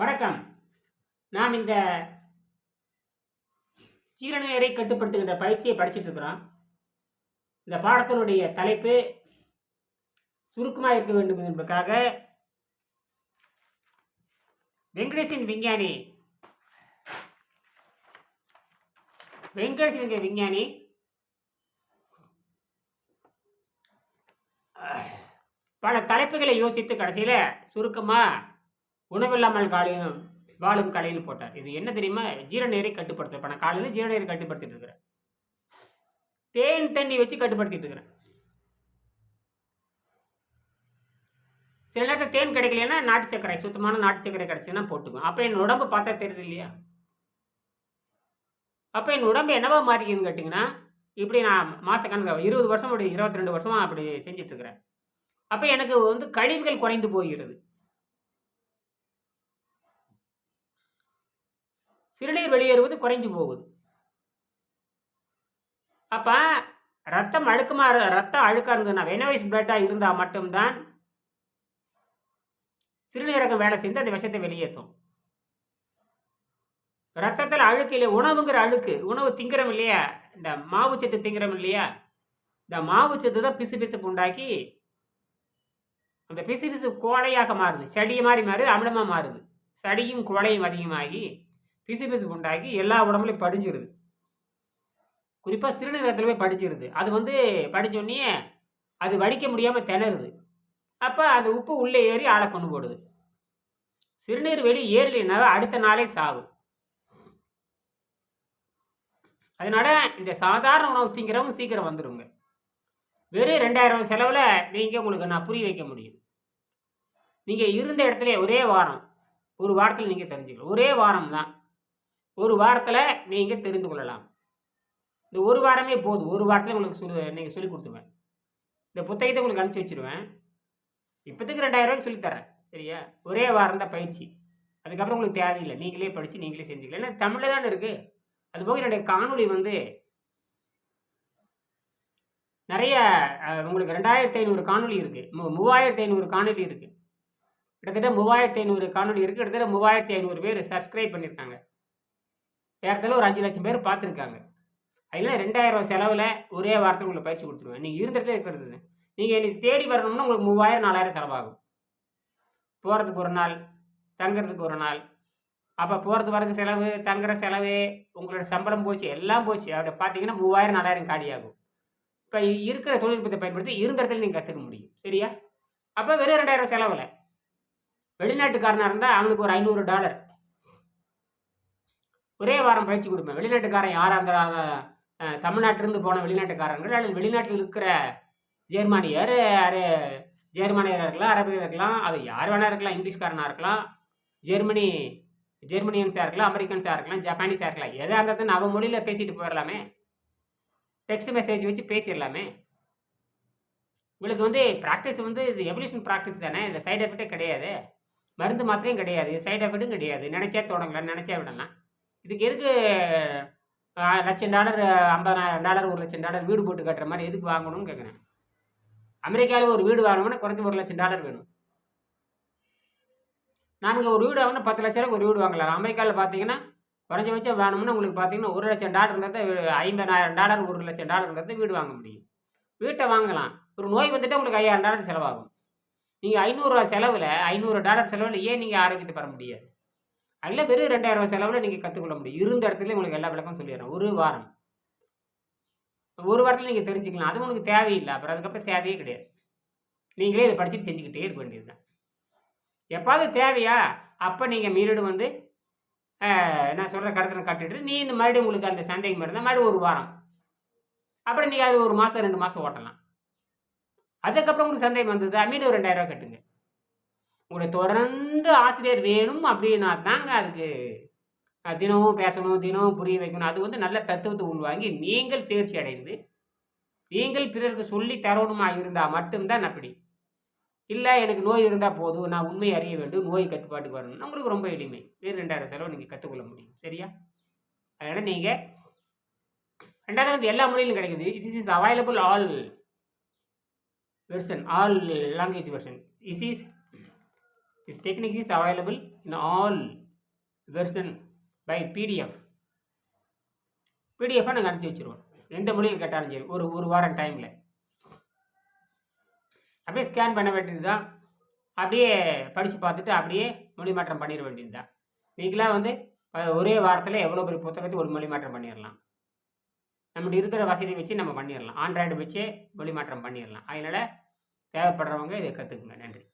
வணக்கம். நாம் இந்த சீரநீரை கட்டுப்படுத்துகின்ற பயிற்சியை படிச்சுட்டு இருக்கிறோம். இந்த பாடத்தினுடைய தலைப்பு சுருக்கமாக இருக்க வேண்டும் என்பதற்காக வெங்கடேசன் விஞ்ஞானி. வெங்கடேசன் விஞ்ஞானி. பல தலைப்புகளை யோசித்து கடைசியில் சுருக்கமாக உணவில்லாமல் காலையும் வாழும் கலையில் போட்டார். இது என்ன தெரியுமா? ஜீரணநீரை கட்டுப்படுத்த இப்போ நான் காலையில் ஜீரணநீரை கட்டுப்படுத்திட்டு இருக்கிறேன். தேன் தண்ணி வச்சு கட்டுப்படுத்திட்டு இருக்கிறேன். சில நேரத்தில் தேன் கிடைக்கலன்னா நாட்டு சர்க்கரை சுத்தமான நாட்டு சர்க்கரை கிடைச்சுன்னா போட்டுக்கும் அப்போ என் உடம்பு பார்த்தா தெரியுது இல்லையா? அப்போ என் உடம்பு என்னவா மாறிக்குதுன்னு கேட்டிங்கன்னா இப்படி நான் மாதக்கணக்கு இருபது வருஷம் அப்படி இருபத்தி ரெண்டு வருஷமாக அப்படி செஞ்சுட்டு இருக்கிறேன். அப்போ எனக்கு வந்து கழிவுகள் குறைந்து போகிறது. சிறுநீர் வெளியேறுவது குறைஞ்சு போகுது. அப்போ ரத்தம் அழுக்கமாக இரு- ரத்தம் அழுக்காக இருந்ததுன்னா வெனவைஸ் பிளட்டாக இருந்தால் மட்டும்தான் சிறுநீரகம் வேலை செஞ்சு அந்த விஷத்தை வெளியேற்றும். ரத்தத்தில் அழுக்கு இல்லை உணவுங்கிற அழுக்கு. உணவு திங்கிறோம் இல்லையா? இந்த மாவு சத்து திங்கிறோம் இல்லையா? இந்த மாவு சத்து தான் பிசு பிசுப்பு உண்டாக்கி அந்த பிசு பிசு கோழையாக மாறுது. சடி மாதிரி மாறுது அமிலமாக மாறுது. சடியும் கோழையும் அதிகமாகி பிசு பிசு உண்டாகி எல்லா உடம்புலையும் படிஞ்சிருது. குறிப்பாக சிறுநீரகத்தில் போய் படிச்சிருது. அது வந்து படித்தோடனே அது வடிக்க முடியாமல் திணறுது. அப்போ அந்த உப்பு உள்ளே ஏறி ஆளை கொண்டு போடுது. சிறுநீர் வெளி ஏறலைன்னா அடுத்த நாளே சாவு. அதனால இந்த சாதாரண உணவு திங்கிறவங்க சீக்கிரம் வந்துடுங்க வெறும் ரெண்டாயிரம் செலவில் நீங்கள் உங்களுக்கு நான் புரிய வைக்க முடியும். நீங்கள் இருந்த இடத்துல ஒரே வாரம். ஒரு வாரத்தில் நீங்கள் தெரிஞ்சுக்கலாம். ஒரே வாரம் தான் ஒரு வாரத்தில் நீங்கள் தெரிந்து கொள்ளலாம். இந்த ஒரு வாரமே போதும். ஒரு வாரத்தில் உங்களுக்கு சொல்லு நீங்கள் சொல்லி கொடுத்துருவேன். இந்த புத்தகத்தை உங்களுக்கு அனுப்பிச்சி வச்சிருவேன். இப்போதைக்கு ரெண்டாயிரம் ரூபாய்க்கு சொல்லித்தரேன் சரியா? ஒரே வாரம் தான் பயிற்சி. அதுக்கப்புறம் உங்களுக்கு தேவையில்லை. நீங்களே படித்து நீங்களே செஞ்சுக்கலாம். ஏன்னா தமிழில் தானே இருக்குது அதுபோக என்னுடைய காணொலி வந்து நிறைய உங்களுக்கு ரெண்டாயிரத்தி ஐநூறு காணொலி இருக்குது மூ மூவாயிரத்தி ஐநூறு காணொலி இருக்குது கிட்டத்தட்ட மூவாயிரத்தி ஐநூறு காணொலி இருக்குது கிட்டத்தட்ட மூவாயிரத்தி ஐநூறு பேர் சப்ஸ்கிரைப் பண்ணியிருக்காங்க ஏறத்தால ஒரு அஞ்சு லட்சம் பேர் பார்த்துருக்காங்க. அதில் ரெண்டாயிரம் செலவில் ஒரே வாரத்தில் உங்களுக்கு பயிற்சி கொடுத்துருவேன். நீங்கள் இருந்த இடத்துல இருக்கிறது. நீங்கள் என்னை தேடி வரணும்னா உங்களுக்கு மூவாயிரம் நாலாயிரம் செலவாகும். போகிறதுக்கு ஒரு நாள் தங்குறதுக்கு ஒரு நாள். அப்போ போகிறது வரதுக்கு செலவு தங்குற செலவு உங்களோட சம்பளம் போச்சு எல்லாம் போச்சு. அப்படி பார்த்தீங்கன்னா மூவாயிரம் நாலாயிரம் காலியாகும். ஆகும் இப்போ இருக்கிற தொழில்நுட்பத்தை பயன்படுத்தி இருந்த இடத்துல நீங்கள் கற்றுக்க முடியும். சரியா? அப்போ வெறும் ரெண்டாயிரம் செலவில். வெளிநாட்டுக்காரனாக இருந்தால் அவனுக்கு ஒரு ஐநூறு டாலர். ஒரே வாரம் பயிற்சி கொடுப்பேன். வெளிநாட்டுக்காரன் யாராக இருந்தாலும் தமிழ்நாட்டிலிருந்து போன வெளிநாட்டுக்காரர்கள் அல்லது வெளிநாட்டில் இருக்கிற ஜெர்மானியர் யார் ஜெர்மானியராக இருக்கலாம் அரபியராக இருக்கலாம் அது யார் வேணா இருக்கலாம் இங்கிலீஷ்காரனாக இருக்கலாம் ஜெர்மனி ஜெர்மனியன்ஸாக இருக்கலாம் அமெரிக்கன்ஸாக இருக்கலாம் ஜப்பானீஸாக இருக்கலாம் எதாக இருந்தாலும் அவன் மொழியில் பேசிட்டு போயிடலாமே டெக்ஸ்ட் மெசேஜ் வச்சு பேசிடலாமே உங்களுக்கு வந்து ப்ராக்டிஸ் வந்து இது எவல்யூஷன் ப்ராக்டிஸ் தானே இந்த சைடு எஃபெக்டே கிடையாது. மருந்து மாத்திரையும் கிடையாது சைடு எஃபெக்ட்டும் கிடையாது. நினச்சா தொடங்கலாம் நினச்சா விடலாம். இதுக்கு எதுக்கு லட்சம் டாலர் ஐம்பதாயிரம் டாலர் ஒரு லட்சம் டாலர் வீடு போட்டு கட்டுற மாதிரி எதுக்கு வாங்கணும்னு கேட்குறேன் அமெரிக்காவில் ஒரு வீடு வாங்கணும்னா குறைஞ்ச ஒரு லட்சம் டாலர் வேணும். நாங்கள் ஒரு வீடு வாங்கினா பத்து லட்ச ரூபாய்க்கு ஒரு வீடு வாங்கலாம். அமெரிக்காவில் பார்த்தீங்கன்னா குறைஞ்சபட்சம் வேணும்னா உங்களுக்கு பார்த்தீங்கன்னா ஒரு லட்சம் டாலர் இருந்தால் ஐம்பதாயிரம் டாலர் ஒரு லட்சம் டாலர் இருந்தால் வீடு வாங்க முடியும். வீட்டை வாங்கலாம். ஒரு நோய் வந்துட்டு உங்களுக்கு ஐயாயிரம் டாலர் செலவாகும். நீங்கள் ஐநூறுரூவா செலவில் ஐநூறு டாலர் செலவில் ஏன் நீங்கள் ஆரோக்கியத்தை பெற முடியாது? அதில் வெறும் ரெண்டாயிரம் ரூபாய் செலவில் நீங்கள் கற்றுக்கொள்ள முடியும். இருந்த இடத்துல உங்களுக்கு எல்லா விளக்கம் சொல்லிடுறேன். ஒரு வாரம். ஒரு வாரத்தில் நீங்கள் தெரிஞ்சுக்கலாம். அது உங்களுக்கு தேவையில்லை. அப்புறம் அதுக்கப்புறம் தேவையே கிடையாது. நீங்களே இதை படிச்சுட்டு செஞ்சுக்கிட்டே இருக்க வேண்டியது தான் எப்பாவது தேவையா? அப்போ நீங்கள் மீறிடு வந்து நான் சொல்கிற கடத்தனை கட்டிட்டு நீ இந்த மறுபடியும் உங்களுக்கு அந்த சந்தேகம் இருந்தால் மறுபடியும் ஒரு வாரம். அப்புறம் நீங்கள் அது ஒரு மாதம் ரெண்டு மாதம் ஓட்டலாம். அதுக்கப்புறம் உங்களுக்கு சந்தேகம் வந்தது மீண்டும் ரெண்டாயிரம் ரூபா கட்டுங்க. உங்களை தொடர்ந்து ஆசிரியர் வேணும் அப்படின்னா தாங்க அதுக்கு தினமும் பேசணும் தினமும் புரிய வைக்கணும். அது வந்து நல்ல தத்துவத்தை உள்வாங்கி நீங்கள் தேர்ச்சி அடைந்து நீங்கள் பிறருக்கு சொல்லி தரணுமா இருந்தால் மட்டும்தான் அப்படி. இல்லை எனக்கு நோய் இருந்தால் போதும் நான் உண்மை அறிய வேண்டும் நோய் கட்டுப்பாட்டுக்கு வரணும் உங்களுக்கு ரொம்ப எளிமை. வேறு ரெண்டாயிரம் செலவு நீங்கள் கற்றுக்கொள்ள முடியும். சரியா? அதனால் நீங்கள் ரெண்டாவது வந்து எல்லா மொழியிலும் கிடைக்குது. This is available all version all language version is is This technique is available in all version by PDF பிடிஎஃபாக நாங்கள் அனுப்பிச்சி வச்சுருவோம். எந்த மொழியில் கேட்டாலும் சரி ஒரு ஒரு வாரம் டைமில் அப்படியே ஸ்கேன் பண்ண வேண்டியது தான் அப்படியே படித்து பார்த்துட்டு அப்படியே மொழி மாற்றம் பண்ணிட வேண்டியது தான் நீங்களாம் வந்து ஒரே வாரத்தில் எவ்வளோ பெரிய புத்தகத்தை ஒரு மொழி மாற்றம் பண்ணிடலாம். நம்மகிட்ட இருக்கிற வசதி வச்சு நம்ம பண்ணிடலாம். ஆண்ட்ராய்டு வச்சே மொழி மாற்றம் பண்ணிடலாம். அதனால் தேவைப்படுறவங்க இதை கற்றுக்குங்க நன்றி.